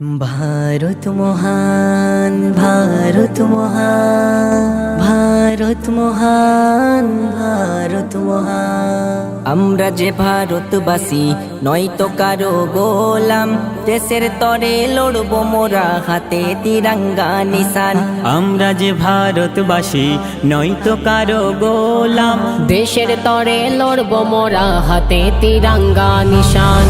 ভারত মহান ভারত মহান ভারত মহান ভারত মহান। আমরা যে ভারতবাসী নয়তো কারও গোলাম। দেশের তরে লড়ব মোরা হাতে তিরঙ্গা নিশান। আমরা যে ভারতবাসী নয়তো কারও গোলাম। দেশের তরে লড়ব মোরা হাতে তিরঙ্গা নিশান।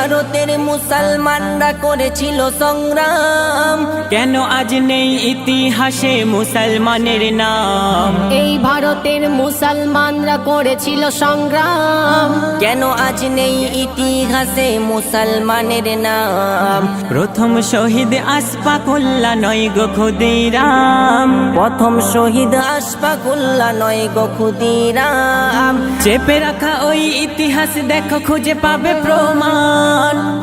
ভারতের মুসলমানরা করেছিল সংগ্রাম। কেন আজ নেই ইতিহাসে মুসলমানের নাম? এই ভারতের মুসলমানরা করেছিল সংগ্রাম। কেন আজ নেই ইতিহাসে মুসলমানের নাম? প্রথম শহীদ আসপাকুল্লা নয় গো খুদিরাম প্রথম শহীদ আশফাকুল্লা নয় গো ক্ষুদিরাম। চেপে রাখা ওই ইতিহাস দেখো খুঁজে পাবে প্রমাণ।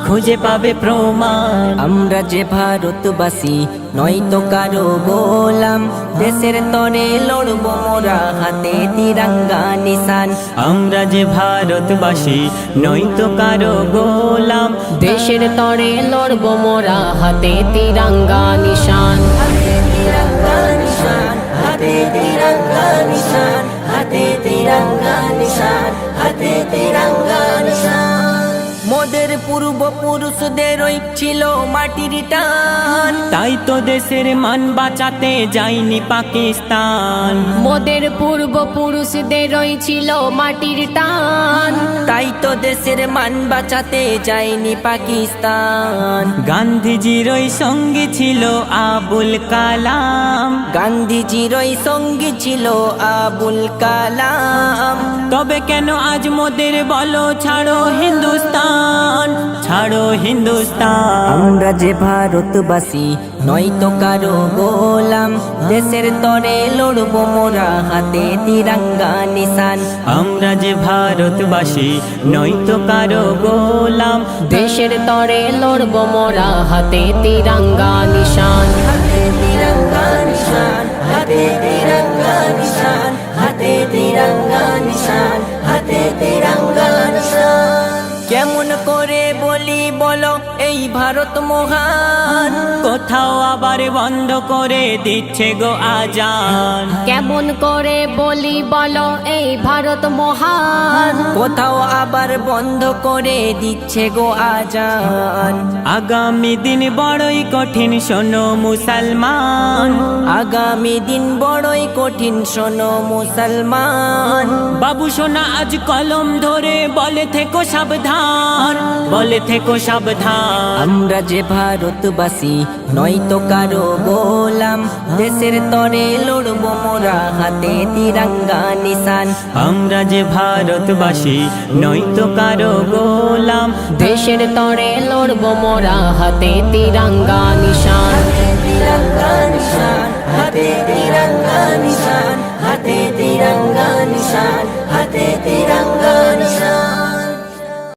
খুঁজে পাবে প্রমাণ। আমরা যে ভারতবাসী নয়তো কারও গোলাম। দেশের তরে লড়বো মোরা হাতে তিরঙ্গা নিশান। আমরা যে ভারতবাসী নয়তো কারও গোলাম। দেশের তরে লড়ব মোরা হাতে তিরঙ্গা নিশান। মোদের পূর্বপুরুষদেরই ছিল মাটির টান। তাই তো দেশের মান বাঁচাতে যায়নি পাকিস্তান। মোদের পূর্বপুরুষদেরই ছিল মাটির টান। তাই তো দেশের মান বাঁচাতে যায়নি পাকিস্তান। গান্ধীজির ওই সঙ্গী ছিল আবুল কালাম। গান্ধীজির ওই সঙ্গী ছিল আবুল কালাম। তবে কেন আজ মোদের বলো ছাড়ো হিন্দুস্তান? ছাড়ো হিন্দুস্তান। আমরা যে ভারতবাসী নয়তো কারও গোলাম। দেশের তরে লড়বো মোরা হাতে তিরঙ্গা নিশান। আমরা যে ভারতবাসী নয়তো কারও গোলাম। দেশের তরে লড়ব মোরা হাতে তিরঙ্গা নিশান। হাতে তিরঙ্গা নিশান। কেমন করে বলি বলো এই ভারত মহান। কোথাও আবার বন্ধ করে দিচ্ছে গো আজান। কেমন করে বলি বলো এই ভারত মহান। কোথাও আবার বন্ধ করে দিচ্ছে গো আজান। আগামী দিন বড়ই কঠিন শোনো মুসলমান। আগামী দিন বড়ই কঠিন শোনো মুসলমান। বাবু সোনা আজ কলম ধরে বলে থেকো সাবধান বলে থেকো সাবধান। আমরা যে ভারতবাসী নয় তো কারও বললাম দেশের তরে লড়ব মোরা হাতে তিরঙ্গা নিশান। আমরা যে ভারতবাসী নয় তো কারও গোলাম। দেশের তরে লড়ব মোরা হাতে তিরঙ্গা নিশান। তিরঙ্গা নিশান হাতে তিরঙ্গা